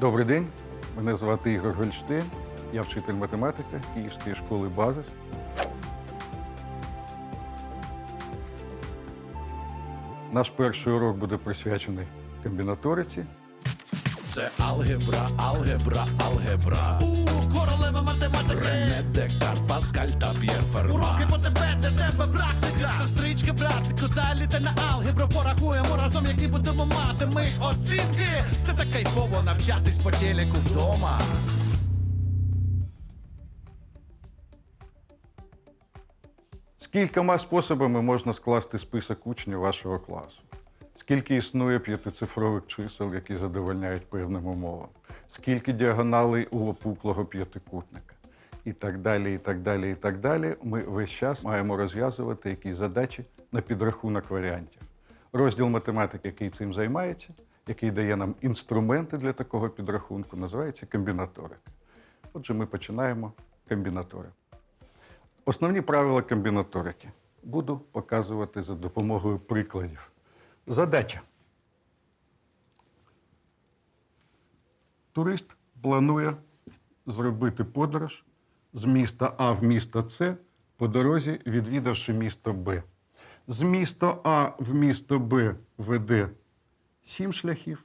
Добрий день, мене звати Ігор Гольштейн. Я вчитель математики Київської школи Базис. Наш перший урок буде присвячений комбінаториці. Це алгебра, алгебра, алгебра. У королева математики. Рене Декарт, Паскаль та П'єр Уроки по тебе, де тебе практика. Сестрички, братику, заліте на алгебру Порахуємо разом, які будемо мати ми. Оцінки. Це так кайфово навчатись по телеку вдома. З кількома способами можна скласти список учнів вашого класу. Скільки існує п'ятицифрових чисел, які задовольняють певним умовам, скільки діагоналей у опуклого п'ятикутника, і так далі, і так далі, і так далі. Ми весь час маємо розв'язувати якісь задачі на підрахунок варіантів. Розділ математики, який цим займається, який дає нам інструменти для такого підрахунку, називається комбінаторика. Отже, ми починаємо комбінаторику. Основні правила комбінаторики буду показувати за допомогою прикладів. Задача. Турист планує зробити подорож з міста А в місто С по дорозі, відвідавши місто Б. З міста А в місто Б веде 7 шляхів,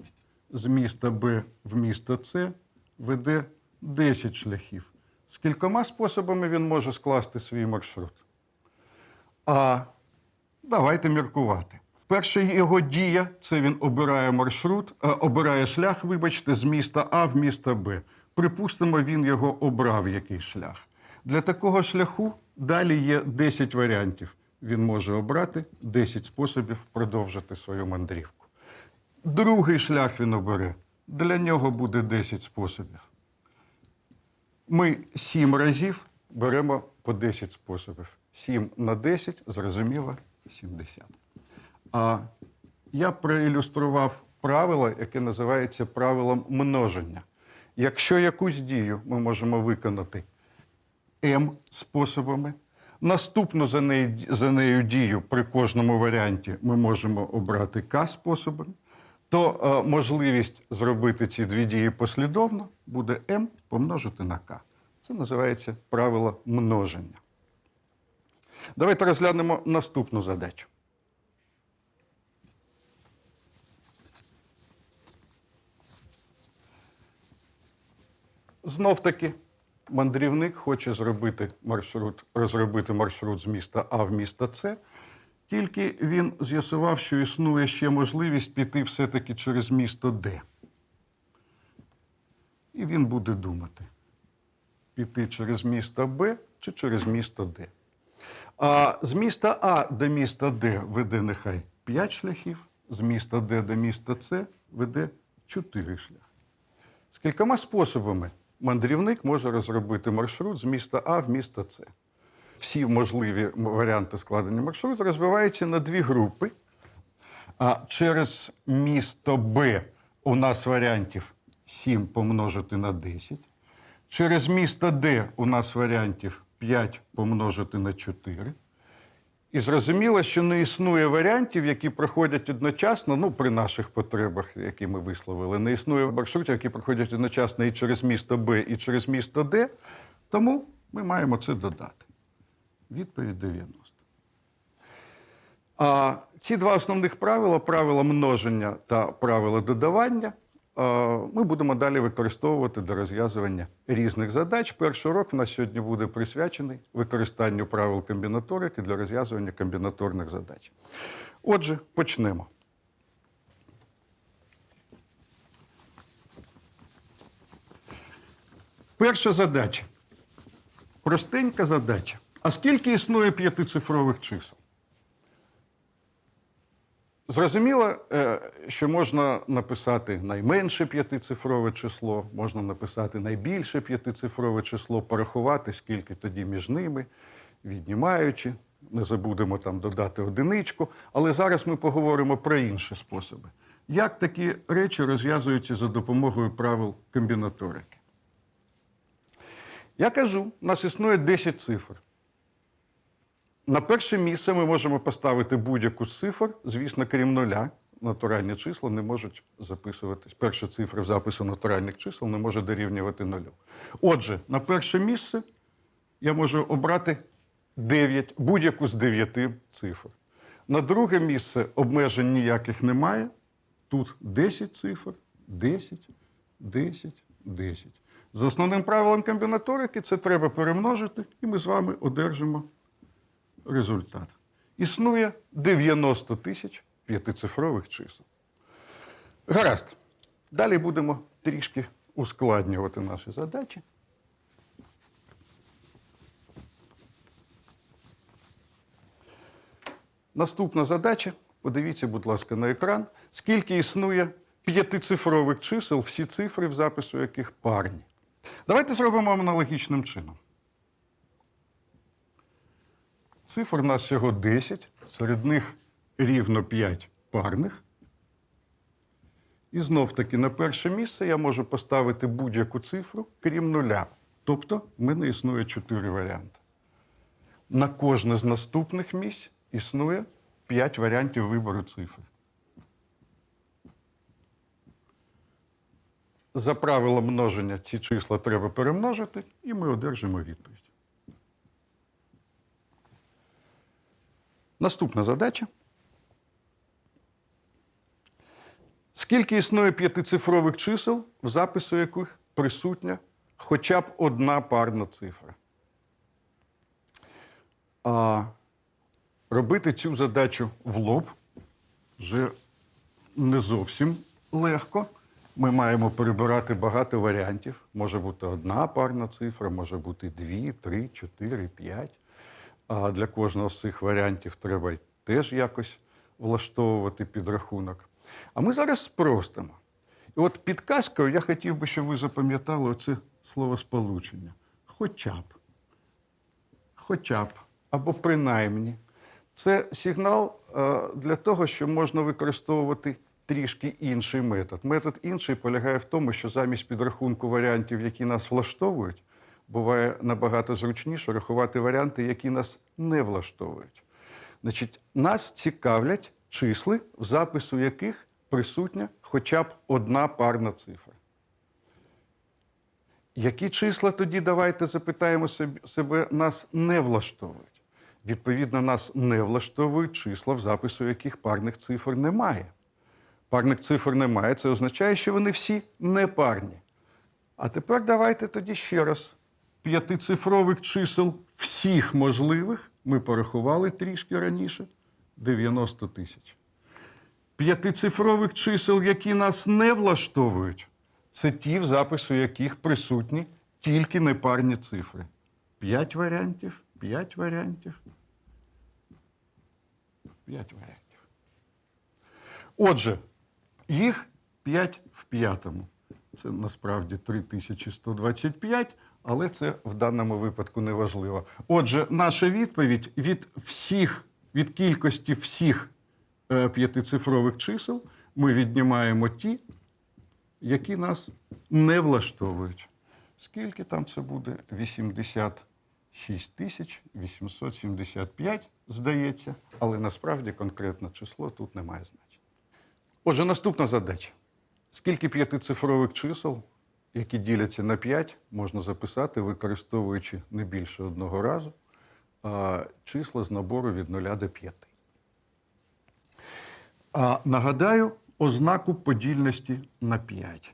з міста Б в місто С веде 10 шляхів. З кількома способами він може скласти свій маршрут. А давайте міркувати. Перша його дія це він обирає маршрут, обирає шлях, вибачте, з міста А в місто Б. Припустимо, він його обрав якийсь шлях. Для такого шляху далі є 10 варіантів. Він може обрати 10 способів продовжити свою мандрівку. Другий шлях він обере. Для нього буде 10 способів. Ми 7 разів беремо по 10 способів. 7 на 10, зрозуміло, 70. А я проілюстрував правило, яке називається правилом множення. Якщо якусь дію ми можемо виконати М способами, наступну за нею, за нею дію при кожному варіанті ми можемо обрати К способом, то е, можливість зробити ці дві дії послідовно буде М помножити на К. Це називається правило множення. Давайте розглянемо наступну задачу. Знов таки, мандрівник хоче зробити маршрут, розробити маршрут з міста А в місто С, тільки він з'ясував, що існує ще можливість піти все-таки через місто Д. І він буде думати, піти через місто Б чи через місто Д. А з міста А до міста Д веде нехай 5 шляхів, з міста Д до міста С веде 4 шляхи. З кількома способами мандрівник може розробити маршрут з міста А в місто С. Всі можливі варіанти складення маршруту розбиваються на дві групи. А через місто Б у нас варіантів 7 помножити на 10. Через місто Д у нас варіантів 5 помножити на 4. І зрозуміло, що не існує варіантів, які проходять одночасно, ну, при наших потребах, які ми висловили, не існує маршрутів, які проходять одночасно і через місто Б, і через місто Д. Тому ми маємо це додати. Відповідь 90. А ці два основних правила правила множення та правила додавання. Ми будемо далі використовувати до розв'язування різних задач. Перший урок в нас сьогодні буде присвячений використанню правил комбінаторики для розв'язування комбінаторних задач. Отже, почнемо. Перша задача. Простенька задача. А скільки існує п'ятицифрових чисел? Зрозуміло, е, що можна написати найменше п'ятицифрове число, можна написати найбільше п'ятицифрове число, порахувати, скільки тоді між ними, віднімаючи, не забудемо там додати одиничку. Але зараз ми поговоримо про інші способи. Як такі речі розв'язуються за допомогою правил комбінаторики? Я кажу, у нас існує 10 цифр. На перше місце ми можемо поставити будь-яку з цифр, звісно, крім нуля. натуральні числа не можуть записуватись. Перша цифра в запису натуральних чисел не може дорівнювати нулю. Отже, на перше місце я можу обрати 9, будь-яку з 9 цифр. На друге місце обмежень ніяких немає. Тут 10 цифр, 10, 10, 10. За основним правилом комбінаторики це треба перемножити, і ми з вами одержимо результат. Існує 90 тисяч п'ятицифрових чисел. Гаразд. Далі будемо трішки ускладнювати наші задачі. Наступна задача. Подивіться, будь ласка, на екран. Скільки існує п'ятицифрових чисел, всі цифри, в запису яких парні. Давайте зробимо аналогічним чином. Цифр у нас всього 10, серед них рівно 5 парних. І знов таки на перше місце я можу поставити будь-яку цифру, крім нуля. Тобто в мене існує 4 варіанти. На кожне з наступних місць існує 5 варіантів вибору цифр. За правилом множення ці числа треба перемножити, і ми одержимо відповідь. Наступна задача. Скільки існує п'ятицифрових чисел, в запису яких присутня хоча б одна парна цифра? А робити цю задачу в лоб вже не зовсім легко. Ми маємо перебирати багато варіантів. Може бути одна парна цифра, може бути дві, три, чотири, п'ять. А для кожного з цих варіантів треба теж якось влаштовувати підрахунок. А ми зараз спростимо. І от підказкою я хотів би, щоб ви запам'ятали оце словосполучення. Хоча б. Хоча б, або принаймні. Це сигнал е, для того, що можна використовувати трішки інший метод. Метод інший полягає в тому, що замість підрахунку варіантів, які нас влаштовують, буває набагато зручніше рахувати варіанти, які нас не влаштовують. Значить, нас цікавлять числи, в запису яких присутня хоча б одна парна цифра. Які числа тоді давайте запитаємо себе, нас не влаштовують? Відповідно, нас не влаштовують числа, в запису яких парних цифр немає. Парних цифр немає, це означає, що вони всі непарні. А тепер давайте тоді ще раз. П'ятицифрових чисел всіх можливих ми порахували трішки раніше 90 тисяч. П'ятицифрових чисел, які нас не влаштовують, це ті, в запису яких присутні тільки непарні цифри. П'ять варіантів, п'ять варіантів, п'ять варіантів. Отже, їх 5 в п'ятому. Це насправді 3125, але це в даному випадку не важливо. Отже, наша відповідь від всіх, від кількості всіх е, п'ятицифрових чисел ми віднімаємо ті, які нас не влаштовують. Скільки там це буде? 86 тисяч 875, здається, але насправді конкретне число тут не має значення. Отже, наступна задача. Скільки п'ятицифрових чисел, які діляться на 5, можна записати, використовуючи не більше одного разу числа з набору від 0 до 5. А, нагадаю ознаку подільності на 5.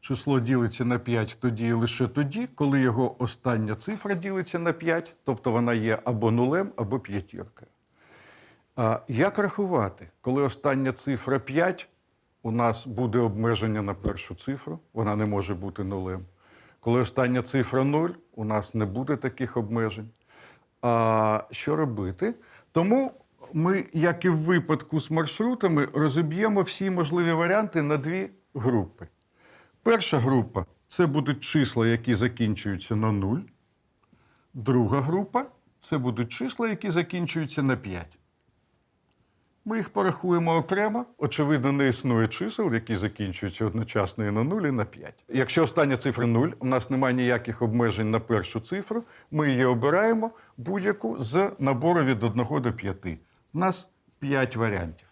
Число ділиться на 5 тоді і лише тоді, коли його остання цифра ділиться на 5, тобто вона є або нулем, або п'ятіркою. А як рахувати, коли остання цифра 5, у нас буде обмеження на першу цифру, вона не може бути нулем. Коли остання цифра 0, у нас не буде таких обмежень. А що робити? Тому ми, як і в випадку з маршрутами, розіб'ємо всі можливі варіанти на дві групи. Перша група це будуть числа, які закінчуються на 0. Друга група це будуть числа, які закінчуються на 5. Ми їх порахуємо окремо. Очевидно, не існує чисел, які закінчуються одночасно і на 0, і на 5. Якщо остання цифра 0, у нас немає ніяких обмежень на першу цифру, ми її обираємо будь-яку з набору від 1 до 5. У нас 5 варіантів.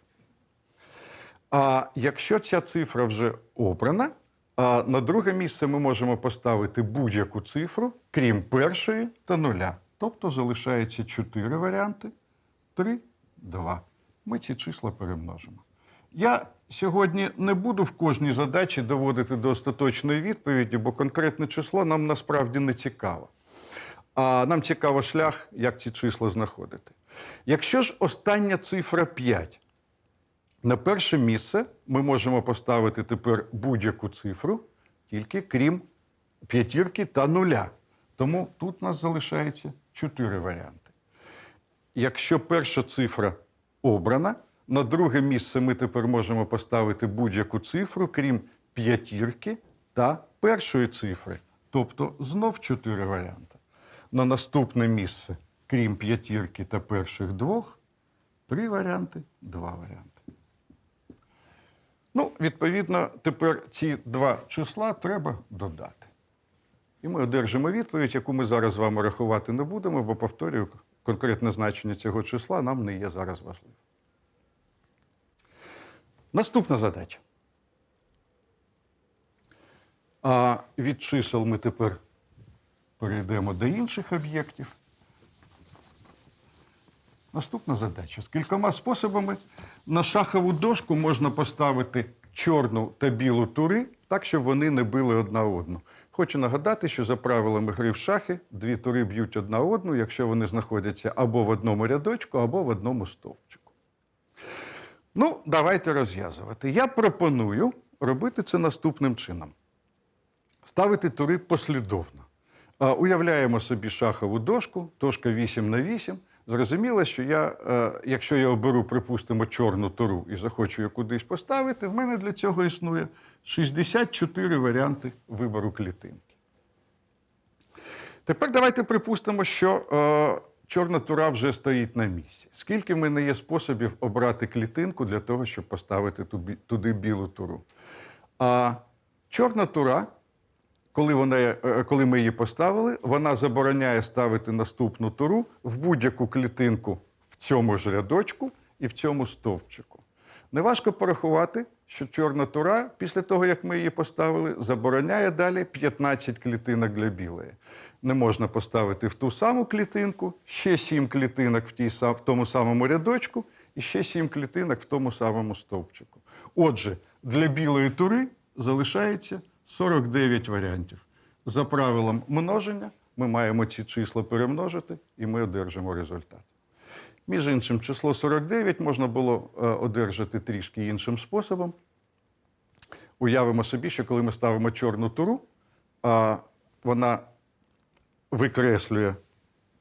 А якщо ця цифра вже обрана, а на друге місце ми можемо поставити будь-яку цифру, крім першої та нуля. Тобто залишається чотири варіанти: 3, 2. Ми ці числа перемножимо. Я сьогодні не буду в кожній задачі доводити до остаточної відповіді, бо конкретне число нам насправді не цікаво. А нам цікаво шлях, як ці числа знаходити. Якщо ж остання цифра 5, на перше місце ми можемо поставити тепер будь-яку цифру, тільки крім п'ятірки та нуля. Тому тут у нас залишається чотири варіанти. Якщо перша цифра обрана, на друге місце ми тепер можемо поставити будь-яку цифру, крім п'ятірки та першої цифри. Тобто знов чотири варіанти. На наступне місце, крім п'ятірки та перших двох, три варіанти, два варіанти. Ну, відповідно, тепер ці два числа треба додати. І ми одержимо відповідь, яку ми зараз з вами рахувати не будемо, бо, повторюю, конкретне значення цього числа нам не є зараз важливим. Наступна задача. А від чисел ми тепер перейдемо до інших об'єктів. Наступна задача. З кількома способами на шахову дошку можна поставити чорну та білу тури так, щоб вони не били одна одну. Хочу нагадати, що за правилами гри в шахи дві тури б'ють одна одну, якщо вони знаходяться або в одному рядочку, або в одному стовпчику. Ну, давайте розв'язувати. Я пропоную робити це наступним чином: ставити тури послідовно. Уявляємо собі шахову дошку, дошка 8 на 8. Зрозуміло, що я, е, якщо я оберу, припустимо, чорну туру і захочу її кудись поставити, в мене для цього існує 64 варіанти вибору клітинки. Тепер давайте припустимо, що е, чорна тура вже стоїть на місці. Скільки в мене є способів обрати клітинку для того, щоб поставити туди, туди білу туру? А чорна тура, коли, вона, е, коли ми її поставили, вона забороняє ставити наступну туру в будь-яку клітинку в цьому ж рядочку і в цьому стовпчику. Неважко порахувати, що чорна тура, після того, як ми її поставили, забороняє далі 15 клітинок для білої. Не можна поставити в ту саму клітинку, ще 7 клітинок в, тій, в тому самому рядочку і ще 7 клітинок в тому самому стовпчику. Отже, для білої тури залишається 49 варіантів. За правилом множення ми маємо ці числа перемножити, і ми одержимо результат. Між іншим, число 49 можна було е, одержати трішки іншим способом. Уявимо собі, що коли ми ставимо чорну туру, а вона викреслює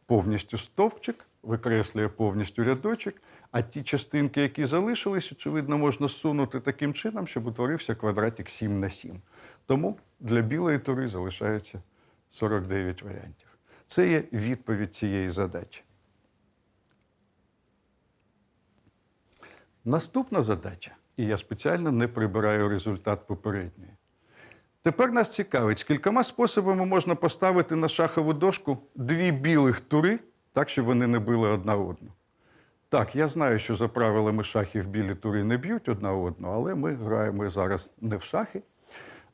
повністю стовпчик, викреслює повністю рядочок, а ті частинки, які залишились, очевидно, можна зсунути таким чином, щоб утворився квадратик 7 на 7. Тому для білої тури залишається 49 варіантів. Це є відповідь цієї задачі. Наступна задача, і я спеціально не прибираю результат попередньої. Тепер нас цікавить, з кількома способами можна поставити на шахову дошку дві білих тури, так, щоб вони не били одна одну. Так, я знаю, що за правилами шахів білі тури не б'ють одна одну, але ми граємо зараз не в шахи.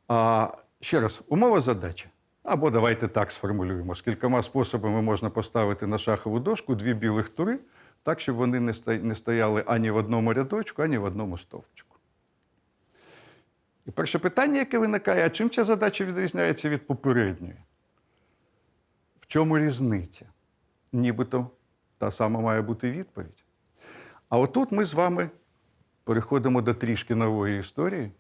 А ще раз, умова задачі. Або давайте так сформулюємо: з кількома способами можна поставити на шахову дошку дві білих тури, так, щоб вони не стояли ані в одному рядочку, ані в одному стовпчику. І перше питання, яке виникає, а чим ця задача відрізняється від попередньої? В чому різниця? Нібито та сама має бути відповідь. А отут ми з вами переходимо до трішки нової історії,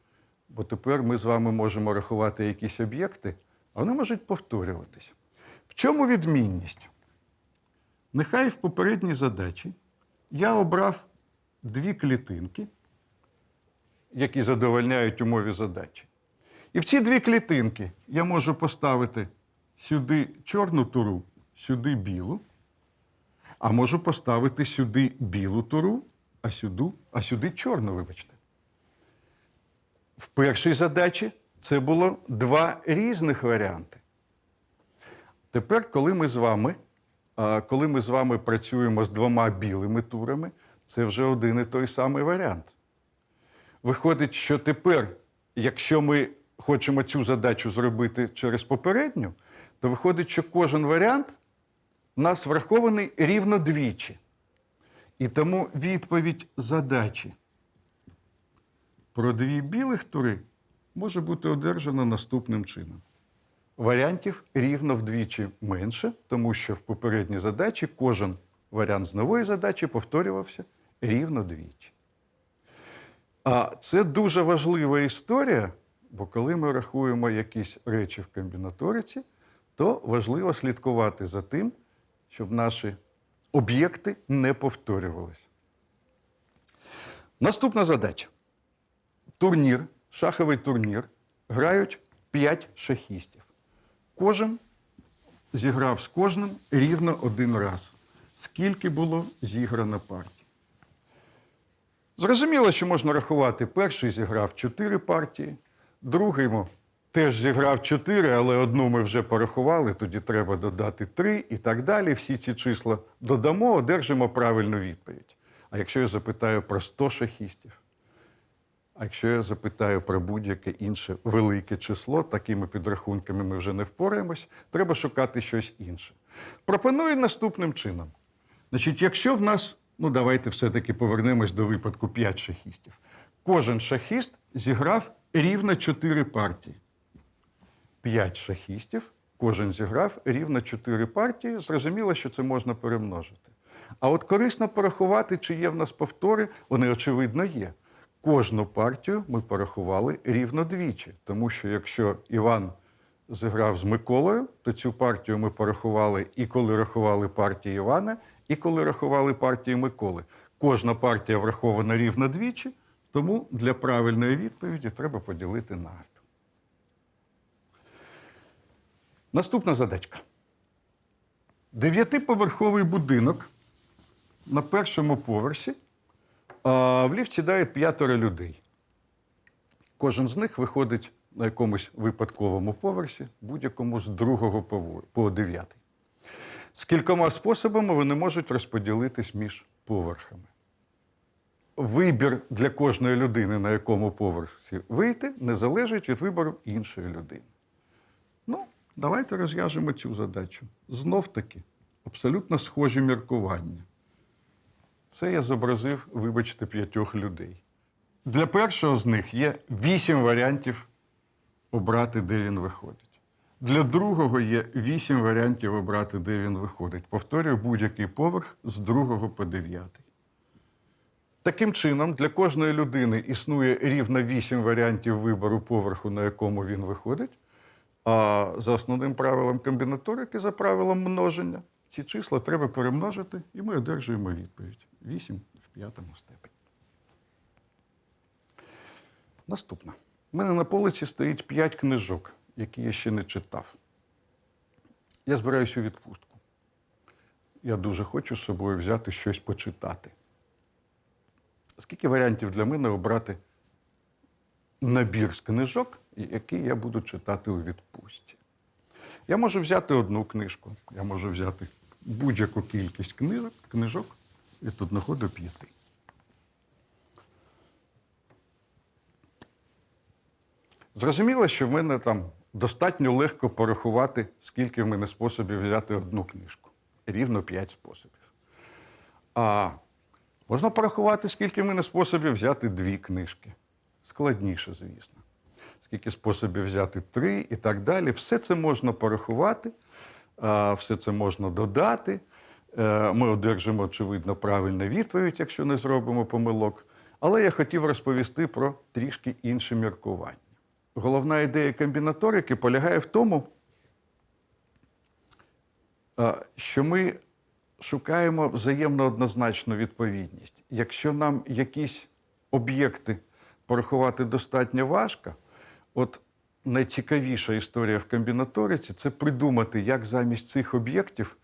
бо тепер ми з вами можемо рахувати якісь об'єкти, а вони можуть повторюватися. В чому відмінність? Нехай в попередній задачі я обрав дві клітинки, які задовольняють умові задачі. І в ці дві клітинки я можу поставити сюди чорну туру, сюди білу, а можу поставити сюди білу туру, а сюди, а сюди чорну, вибачте. В першій задачі це було два різних варіанти. Тепер, коли ми з вами, коли ми з вами працюємо з двома білими турами, це вже один і той самий варіант. Виходить, що тепер, якщо ми хочемо цю задачу зробити через попередню, то виходить, що кожен варіант у нас врахований рівно двічі. І тому відповідь задачі про дві білих тури може бути одержана наступним чином. Варіантів рівно вдвічі менше, тому що в попередній задачі кожен варіант з нової задачі повторювався рівно двічі. А це дуже важлива історія, бо коли ми рахуємо якісь речі в комбінаториці, то важливо слідкувати за тим, щоб наші об'єкти не повторювалися. Наступна задача. Турнір, шаховий турнір, грають 5 шахістів. Кожен зіграв з кожним рівно один раз. Скільки було зіграно партій? Зрозуміло, що можна рахувати, перший зіграв 4 партії, другий теж зіграв 4, але одну ми вже порахували, тоді треба додати 3 і так далі. Всі ці числа додамо, одержимо правильну відповідь. А якщо я запитаю про 100 шахістів, а якщо я запитаю про будь-яке інше велике число, такими підрахунками ми вже не впораємось, треба шукати щось інше. Пропоную наступним чином. Значить, якщо в нас, ну давайте все-таки повернемось до випадку 5 шахістів. Кожен шахіст зіграв рівно 4 партії. 5 шахістів, кожен зіграв рівно 4 партії. Зрозуміло, що це можна перемножити. А от корисно порахувати, чи є в нас повтори, вони очевидно є. Кожну партію ми порахували рівно двічі, тому що якщо Іван зіграв з Миколою, то цю партію ми порахували і коли рахували партії Івана, і коли рахували партії Миколи. Кожна партія врахована рівно двічі, тому для правильної відповіді треба поділити навпіл. Наступна задачка. Дев'ятиповерховий будинок на першому поверсі. В ліфт сідають п'ятеро людей. Кожен з них виходить на якомусь випадковому поверсі, будь-якому з другого по дев'ятий. З кількома способами вони можуть розподілитись між поверхами. Вибір для кожної людини, на якому поверсі вийти, не залежить від вибору іншої людини. Ну, давайте розв'яжемо цю задачу. Знов таки, абсолютно схожі міркування. Це я зобразив, вибачте, п'ятьох людей. Для першого з них є вісім варіантів обрати, де він виходить. Для другого є вісім варіантів обрати, де він виходить. Повторюю, будь-який поверх з другого по дев'ятий. Таким чином, для кожної людини існує рівно вісім варіантів вибору поверху, на якому він виходить. А за основним правилом комбінаторики, за правилом множення, ці числа треба перемножити, і ми одержуємо відповідь. 8 в п'ятому степені. Наступна. У мене на полиці стоїть 5 книжок, які я ще не читав. Я збираюся у відпустку. Я дуже хочу з собою взяти щось почитати. Скільки варіантів для мене обрати набір з книжок, який я буду читати у відпустці? Я можу взяти одну книжку, я можу взяти будь-яку кількість книжок, книжок від одного до п'яти. Зрозуміло, що в мене там достатньо легко порахувати, скільки в мене способів взяти одну книжку. Рівно п'ять способів. А можна порахувати, скільки в мене способів взяти дві книжки. Складніше, звісно. Скільки способів взяти три і так далі. Все це можна порахувати, все це можна додати. Е, Ми одержимо, очевидно, правильну відповідь, якщо не зробимо помилок. Але я хотів розповісти про трішки інше міркування. Головна ідея комбінаторики полягає в тому, е, що ми шукаємо взаємно однозначну відповідність. Якщо нам якісь об'єкти порахувати достатньо важко, от найцікавіша історія в комбінаториці це придумати, як замість цих об'єктів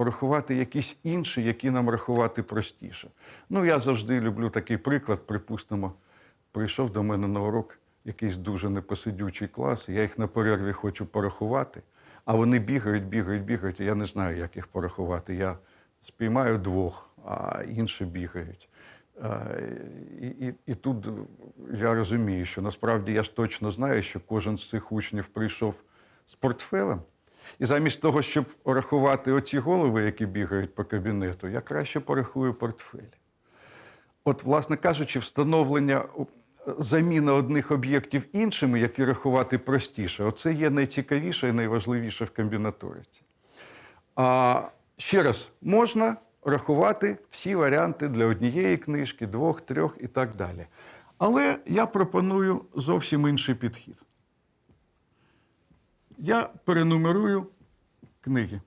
порахувати якісь інші, які нам рахувати простіше. Ну, я завжди люблю такий приклад. Припустимо, прийшов до мене на урок якийсь дуже непосидючий клас, я їх на перерві хочу порахувати, а вони бігають, бігають, бігають, і я не знаю, як їх порахувати. Я спіймаю двох, а інші бігають. І, і, і тут я розумію, що насправді я ж точно знаю, що кожен з цих учнів прийшов з портфелем. І замість того, щоб рахувати оці голови, які бігають по кабінету, я краще порахую портфелі. От, власне кажучи, встановлення заміна одних об'єктів іншими, які рахувати простіше, оце є найцікавіше і найважливіше в комбінаториці. А ще раз, можна рахувати всі варіанти для однієї книжки, двох, трьох і так далі. Але я пропоную зовсім інший підхід. Я перенумерую книги.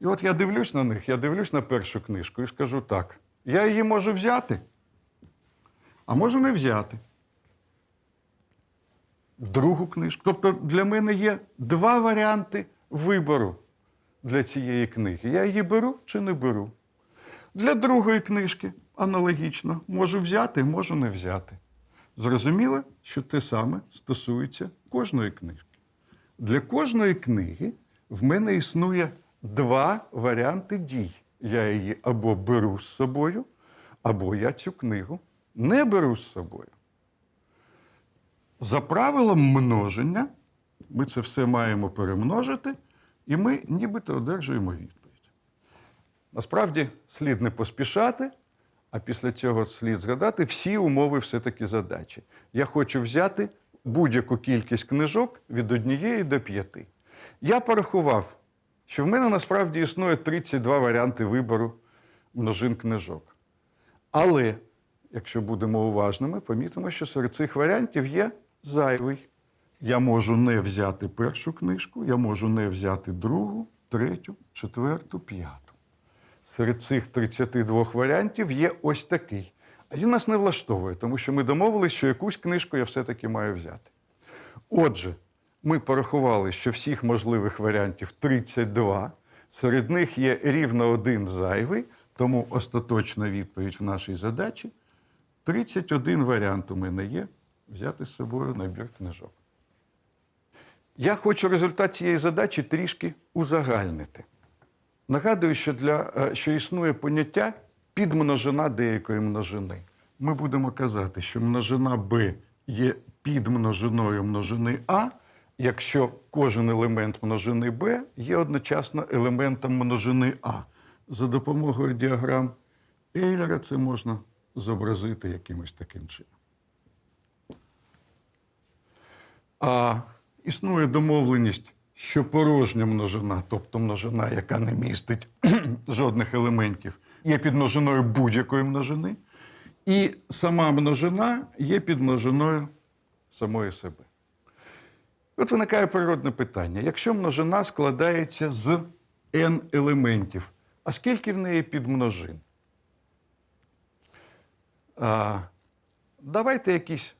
І от я дивлюсь на них, я дивлюсь на першу книжку і скажу так: я її можу взяти, а можу не взяти. Другу книжку. Тобто для мене є два варіанти вибору для цієї книги. Я її беру чи не беру. Для другої книжки аналогічно можу взяти, можу не взяти. Зрозуміло, що те саме стосується кожної книжки. Для кожної книги в мене існує два варіанти дій. Я її або беру з собою, або я цю книгу не беру з собою. За правилом множення ми це все маємо перемножити, і ми нібито одержуємо відповідь. Насправді слід не поспішати, а після цього слід згадати всі умови все-таки задачі. Я хочу взяти будь-яку кількість книжок від однієї до п'яти. Я порахував, що в мене насправді існує 32 варіанти вибору множин книжок. Але, якщо будемо уважними, помітимо, що серед цих варіантів є зайвий. Я можу не взяти першу книжку, я можу не взяти другу, третю, четверту, п'яту. Серед цих 32 варіантів є ось такий. А він нас не влаштовує, тому що ми домовились, що якусь книжку я все-таки маю взяти. Отже, ми порахували, що всіх можливих варіантів 32. Серед них є рівно один зайвий, тому остаточна відповідь в нашій задачі 31 варіант у мене є взяти з собою набір книжок. Я хочу результат цієї задачі трішки узагальнити. Нагадую, що, для, е, що існує поняття підмножина деякої множини. Ми будемо казати, що множина b є підмножиною множини А, якщо кожен елемент множини b є одночасно елементом множини А. За допомогою діаграм Ейлера це можна зобразити якимось таким чином. А існує домовленість, що порожня множина, тобто множина, яка не містить жодних елементів, є підмножиною будь-якої множини, і сама множина є підмножиною самої себе. От виникає природне питання: якщо множина складається з n елементів, а скільки в неї підмножин? А, давайте якісь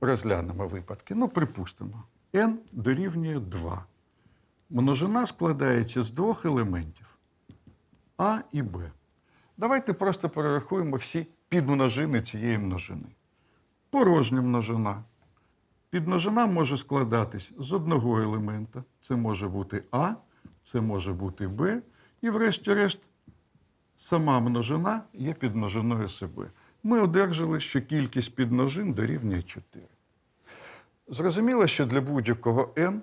розглянемо випадки. Ну, припустимо, n дорівнює 2. Множина складається з двох елементів А і Б. Давайте просто перерахуємо всі підмножини цієї множини. Порожня множина. Підмножина може складатись з одного елемента. Це може бути А, це може бути Б. І, врешті-решт, сама множина є підмножиною себе. Ми одержали, що кількість підмножин дорівнює 4. Зрозуміло, що для будь-якого n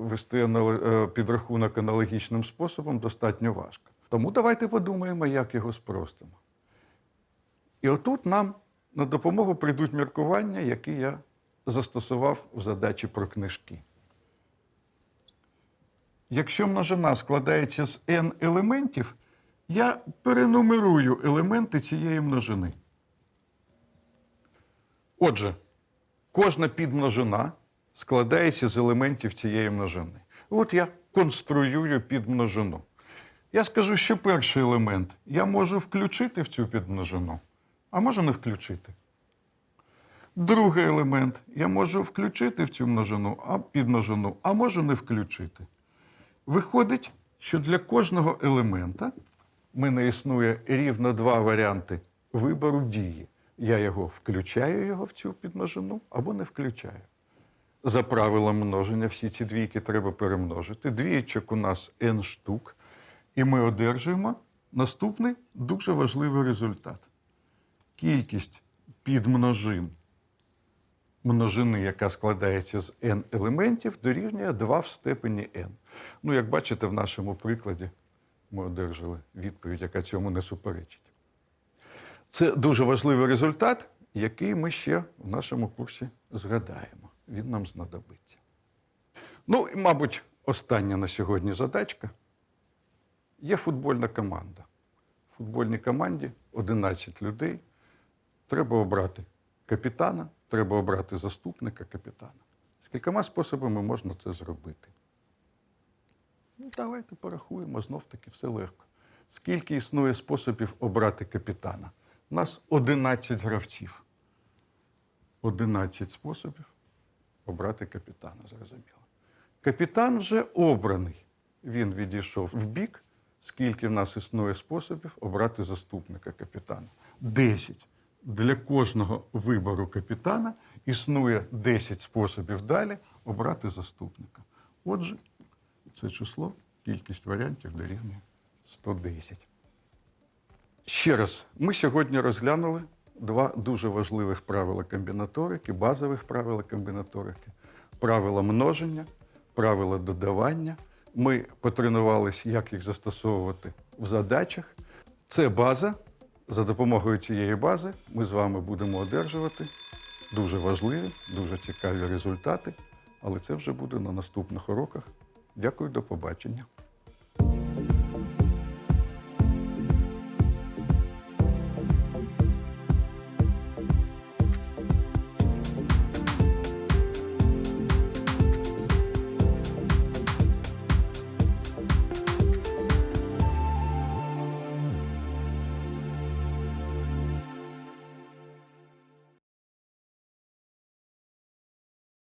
вести е, підрахунок аналогічним способом достатньо важко. Тому давайте подумаємо, як його спростимо. І отут нам на допомогу прийдуть міркування, які я застосував у задачі про книжки. Якщо множина складається з n елементів, я перенумерую елементи цієї множини. Отже, кожна підмножина складається з елементів цієї множини. От я конструюю підмножину. Я скажу, що перший елемент я можу включити в цю підмножину, а можу не включити. Другий елемент я можу включити в цю множину, а підмножину, а можу не включити. Виходить, що для кожного елемента мене існує рівно два варіанти вибору дії. Я його включаю його в цю підмножину або не включаю. За правилом множення всі ці двійки треба перемножити. Двієчок у нас n штук, і ми одержуємо Наступний дуже важливий результат. Кількість підмножин множини, яка складається з n елементів, дорівнює 2 в степені n. Ну, як бачите, в нашому прикладі ми одержали відповідь, яка цьому не суперечить. Це дуже важливий результат, який ми ще в нашому курсі згадаємо. Він нам знадобиться. Ну, і, мабуть, остання на сьогодні задачка. Є футбольна команда. В футбольній команді 11 людей. Треба обрати капітана, треба обрати заступника капітана. Скількома способами можна це зробити? Ну, давайте порахуємо, знов таки все легко. Скільки існує способів обрати капітана? У нас 11 гравців. 11 способів обрати капітана, зрозуміло. Капітан вже обраний. Він відійшов в бік. Скільки в нас існує способів обрати заступника капітана? 10. Для кожного вибору капітана існує 10 способів далі обрати заступника. Отже, це число, кількість варіантів дорівнює 110. Ще раз, ми сьогодні розглянули два дуже важливих правила комбінаторики, базових правила комбінаторики, правила множення, правила додавання. Ми потренувалися, як їх застосовувати в задачах. Це база. За допомогою цієї бази ми з вами будемо одержувати дуже важливі, дуже цікаві результати. Але це вже буде на наступних уроках. Дякую, до побачення.